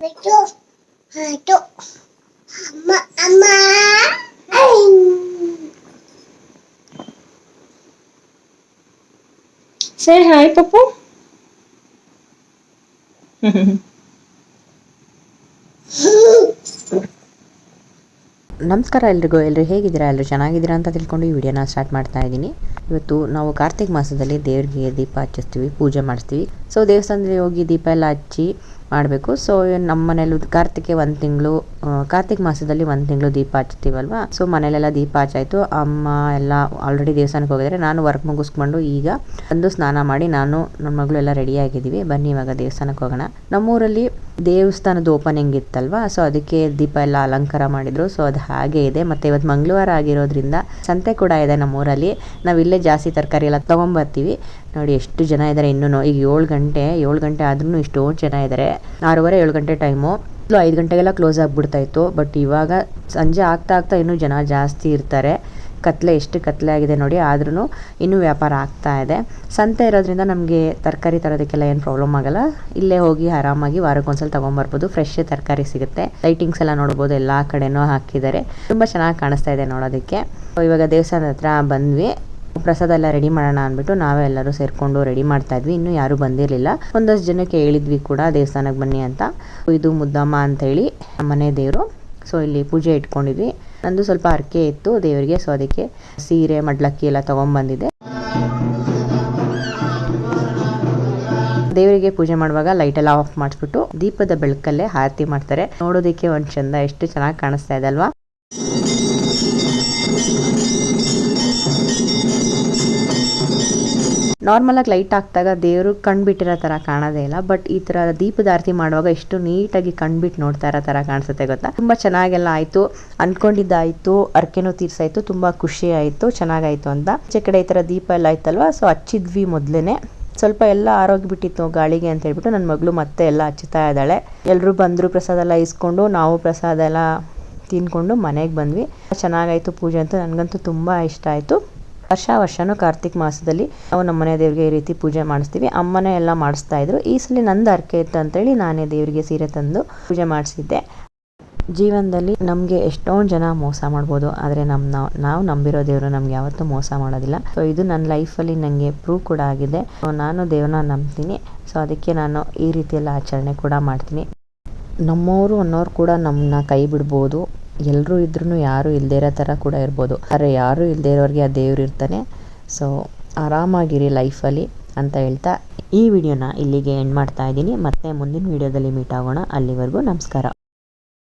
Itu, ಅಮ್ಮ ama, ಸೇ hi, Papu. ನಮಸ್ಕಾರ ಎಲ್ರಿಗೂ. ಎಲ್ಲರೂ ಹೇಗಿದ್ದೀರಾ? ಎಲ್ಲರೂ ಚೆನ್ನಾಗಿದ್ದೀರಾ ಅಂತ ತಿಳ್ಕೊಂಡು ಈ ವಿಡಿಯೋನ ಸ್ಟಾರ್ಟ್ ಮಾಡ್ತಾ ಇದ್ದೀನಿ. ಇವತ್ತು ನಾವು ಕಾರ್ತಿಕ್ ಮಾಸದಲ್ಲಿ ದೇವ್ರಿಗೆ ದೀಪ ಹಚ್ಚಿಸ್ತೀವಿ ಪೂಜೆ ಮಾಡ್ತೀವಿ ಸೊ ದೇವಸ್ಥಾನದಲ್ಲಿ ಹೋಗಿ ದೀಪ ಎಲ್ಲ ಹಚ್ಚಿ ಮಾಡಬೇಕು. ಸೊ ನಮ್ಮ ಮನೇಲಿ ಕಾರ್ತಿಕೆ ಒಂದು ತಿಂಗಳು ಕಾರ್ತಿಕ್ ಮಾಸದಲ್ಲಿ ಒಂದು ತಿಂಗಳು ದೀಪ ಹಚ್ತೀವಲ್ವಾ ಸೊ ಮನೇಲೆಲ್ಲ ದೀಪ ಹಚ್ಚಾಯ್ತು. ಅಮ್ಮ ಎಲ್ಲ ಆಲ್ರೆಡಿ ದೇವಸ್ಥಾನಕ್ಕೆ ಹೋಗಿದ್ರೆ ನಾನು ವರ್ಕ್ ಮುಗಿಸ್ಕೊಂಡು ಈಗ ಬಂದು ಸ್ನಾನ ಮಾಡಿ ನಾನು ನನ್ನ ಮಗಳು ಎಲ್ಲ ರೆಡಿ ಆಗಿದ್ದೀವಿ. ಬನ್ನಿ ಇವಾಗ ದೇವಸ್ಥಾನಕ್ಕೆ ಹೋಗೋಣ. ನಮ್ಮೂರಲ್ಲಿ ದೇವಸ್ಥಾನದ ಓಪನಿಂಗ್ ಇತ್ತಲ್ವಾ? ಸೊ ಅದಕ್ಕೆ ದೀಪ ಎಲ್ಲ ಅಲಂಕಾರ ಮಾಡಿದ್ರು. ಸೊ ಅದು ಹಾಗೆ ಇದೆ. ಮತ್ತೆ ಇವತ್ತು ಮಂಗಳವಾರ ಆಗಿರೋದ್ರಿಂದ ಸಂತೆ ಕೂಡ ಇದೆ ನಮ್ಮೂರಲ್ಲಿ. ನಾವು ಇಲ್ಲೇ ಜಾಸ್ತಿ ತರಕಾರಿ ಎಲ್ಲ ತೊಗೊಂಬರ್ತೀವಿ. ನೋಡಿ, ಎಷ್ಟು ಜನ ಇದ್ದಾರೆ ಇನ್ನೂ ಈಗ ಏಳು ಗಂಟೆ ಏಳು ಗಂಟೆ ಆದ್ರೂ ಇಷ್ಟೊಂದು ಜನ ಇದ್ದಾರೆ ಆರೂವರೆ, ಏಳು ಗಂಟೆ ಟೈಮು ಐದು ಗಂಟೆಗೆಲ್ಲ ಕ್ಲೋಸ್ ಆಗಿಬಿಡ್ತಾ ಇತ್ತು. ಬಟ್ ಇವಾಗ ಸಂಜೆ ಆಗ್ತಾ ಆಗ್ತಾ ಇನ್ನೂ ಜನ ಜಾಸ್ತಿ ಇರ್ತಾರೆ. ಕತ್ಲೆ, ಎಷ್ಟು ಕತ್ಲೆ ಆಗಿದೆ ನೋಡಿ ಆದ್ರೂ ಇನ್ನೂ ವ್ಯಾಪಾರ ಆಗ್ತಾ ಇದೆ. ಸಂತೆ ಇರೋದ್ರಿಂದ ನಮಗೆ ತರಕಾರಿ ತರೋದಕ್ಕೆಲ್ಲ ಏನು ಪ್ರಾಬ್ಲಮ್ ಆಗಲ್ಲ. ಇಲ್ಲೇ ಹೋಗಿ ಆರಾಮಾಗಿ ವಾರಕ್ಕೊಂದ್ಸಲ ತೊಗೊಂಬರ್ಬೋದು. ಫ್ರೆಶ್ ತರಕಾರಿ ಸಿಗುತ್ತೆ. ಲೈಟಿಂಗ್ಸ್ ಎಲ್ಲ ನೋಡ್ಬೋದು. ಎಲ್ಲ ಕಡೆನೂ ಹಾಕಿದ್ದಾರೆ. ತುಂಬ ಚೆನ್ನಾಗಿ ಕಾಣಿಸ್ತಾ ಇದೆ ನೋಡೋದಕ್ಕೆ. ಇವಾಗ ದೇವಸ್ಥಾನದ ಹತ್ರ ಬಂದ್ವಿ. ಪ್ರಸಾದ ಎಲ್ಲ ರೆಡಿ ಮಾಡೋಣ ಅಂದ್ಬಿಟ್ಟು ನಾವೇ ಎಲ್ಲರೂ ಸೇರ್ಕೊಂಡು ರೆಡಿ ಮಾಡ್ತಾ ಇದ್ವಿ. ಇನ್ನೂ ಯಾರೂ ಬಂದಿರಲಿಲ್ಲ. ಒಂದಷ್ಟು ಜನಕ್ಕೆ ಹೇಳಿದ್ವಿ ಕೂಡ ದೇವಸ್ಥಾನಕ್ಕೆ ಬನ್ನಿ ಅಂತ. ಇದು ಮುದ್ದಮ್ಮ ಅಂತ ಹೇಳಿ ಮನೆ ದೇವರು. ಸೊ ಇಲ್ಲಿ ಪೂಜೆ ಇಟ್ಕೊಂಡಿದ್ವಿ. ನಂದು ಸ್ವಲ್ಪ ಅರ್ಕೆ ಇತ್ತು ದೇವರಿಗೆ. ಸೊ ಅದಕ್ಕೆ ಸೀರೆ, ಮಡ್ಲಕ್ಕಿ ಎಲ್ಲ ಬಂದಿದೆ ದೇವರಿಗೆ ಪೂಜೆ ಮಾಡುವಾಗ ಲೈಟ್ ಎಲ್ಲ ಆಫ್ ಮಾಡಿಸ್ಬಿಟ್ಟು ದೀಪದ ಬೆಳಕಲ್ಲೇ ಆರತಿ ಮಾಡ್ತಾರೆ. ನೋಡೋದಕ್ಕೆ ಒಂದು ಚಂದ. ಎಷ್ಟು ಚೆನ್ನಾಗಿ ಕಾಣಿಸ್ತಾ ಇದೆ ಅಲ್ವಾ? ನಾರ್ಮಲ್ ಆಗಿ ಲೈಟ್ ಹಾಕಿದಾಗ ದೇವರು ಕಣ್ಬಿಟ್ಟಿರೋ ಥರ ಕಾಣೋದೇ ಇಲ್ಲ ಬಟ್ ಈ ಥರ ದೀಪದ ಆರತಿ ಮಾಡುವಾಗ ಎಷ್ಟು ನೀಟಾಗಿ ಕಣ್ಬಿಟ್ಟು ನೋಡ್ತಾ ಇರೋ ಥರ ಕಾಣಿಸುತ್ತೆ ಗೊತ್ತಾ? ತುಂಬ ಚೆನ್ನಾಗೆಲ್ಲ ಆಯಿತು ಅಂದ್ಕೊಂಡಿದ್ದಾಯಿತು ಅರ್ಕೆನೂ ತೀರ್ಸಾಯಿತು, ತುಂಬ ಖುಷಿ ಆಯಿತು ಚೆನ್ನಾಗಾಯ್ತು ಅಂತ. ಈಚೆ ಕಡೆ ಈ ಥರ ದೀಪ ಎಲ್ಲ ಆಯ್ತಲ್ವಾ? ಸೊ ಹಚ್ಚಿದ್ವಿ ಮೊದಲೇ ಸ್ವಲ್ಪ ಎಲ್ಲ ಆರೋಗ್ಯ ಬಿಟ್ಟಿತ್ತು ಗಾಳಿಗೆ ಅಂತ ಹೇಳ್ಬಿಟ್ಟು ನನ್ನ ಮಗಳು ಮತ್ತೆ ಎಲ್ಲ ಹಚ್ಚುತ್ತಾ ಇದ್ದಾಳೆ. ಎಲ್ಲರೂ ಬಂದರು, ಪ್ರಸಾದ ಎಲ್ಲ ಇಸ್ಕೊಂಡು, ನಾವು ಪ್ರಸಾದ ಎಲ್ಲ ತಿನ್ಕೊಂಡು ಮನೆಗೆ ಬಂದ್ವಿ. ಚೆನ್ನಾಗಾಯಿತು ಪೂಜೆ ಅಂತೂ ನನಗಂತೂ ತುಂಬ ಇಷ್ಟ ಆಯಿತು. ವರ್ಷ, ವರ್ಷನೂ ಕಾರ್ತಿಕ್ ಮಾಸದಲ್ಲಿ ನಾವು ನಮ್ಮ ಮನೆ ದೇವರಿಗೆ ಈ ರೀತಿ ಪೂಜೆ ಮಾಡಿಸ್ತೀವಿ. ಅಮ್ಮನೇ ಎಲ್ಲ ಮಾಡಿಸ್ತಾ ಇದ್ರು. ಈ ಸಲ ನಂದು ಅರ್ಕೆ ಇತ್ತು ಅಂತೇಳಿ ನಾನೇ ದೇವರಿಗೆ ಸೀರೆ ತಂದು ಪೂಜೆ ಮಾಡಿಸಿದ್ದೆ. ಜೀವನದಲ್ಲಿ ನಮಗೆ ಎಷ್ಟೊಂದು ಜನ ಮೋಸ ಮಾಡ್ಬೋದು. ಆದರೆ ನಮ್ಮ ನಾವು ನಂಬಿರೋ ದೇವರು ನಮ್ಗೆ ಯಾವತ್ತೂ ಮೋಸ ಮಾಡೋದಿಲ್ಲ. ಸೊ ಇದು ನನ್ನ ಲೈಫಲ್ಲಿ ನನಗೆ ಪ್ರೂವ್ ಕೂಡ ಆಗಿದೆ. ಸೊ ನಾನು ದೇವ್ರನ್ನ ನಂಬ್ತೀನಿ. ಸೊ ಅದಕ್ಕೆ ನಾನು ಈ ರೀತಿಯೆಲ್ಲ ಆಚರಣೆ ಕೂಡ ಮಾಡ್ತೀನಿ. ನಮ್ಮವರು ಅನ್ನೋರು ಕೂಡ ನಮ್ಮನ್ನ ಕೈ ಬಿಡ್ಬೋದು. ಎಲ್ಲರೂ ಇದ್ರೂ ಯಾರೂ ಇಲ್ಲದೇ ಇರೋ ಥರ ಕೂಡ ಇರ್ಬೋದು. ಆದರೆ ಯಾರೂ ಇಲ್ಲದೇ ಇರೋರಿಗೆ ಆ ದೇವ್ರು ಇರ್ತಾನೆ. ಸೊ ಆರಾಮಾಗಿರಿ ಲೈಫಲ್ಲಿ ಅಂತ ಹೇಳ್ತಾ ಈ ವಿಡಿಯೋನ ಇಲ್ಲಿಗೆ ಎಂಡ್ ಮಾಡ್ತಾ ಇದ್ದೀನಿ. ಮತ್ತೆ ಮುಂದಿನ ವಿಡಿಯೋದಲ್ಲಿ ಮೀಟ್ ಆಗೋಣ. ಅಲ್ಲಿವರೆಗೂ ನಮಸ್ಕಾರ.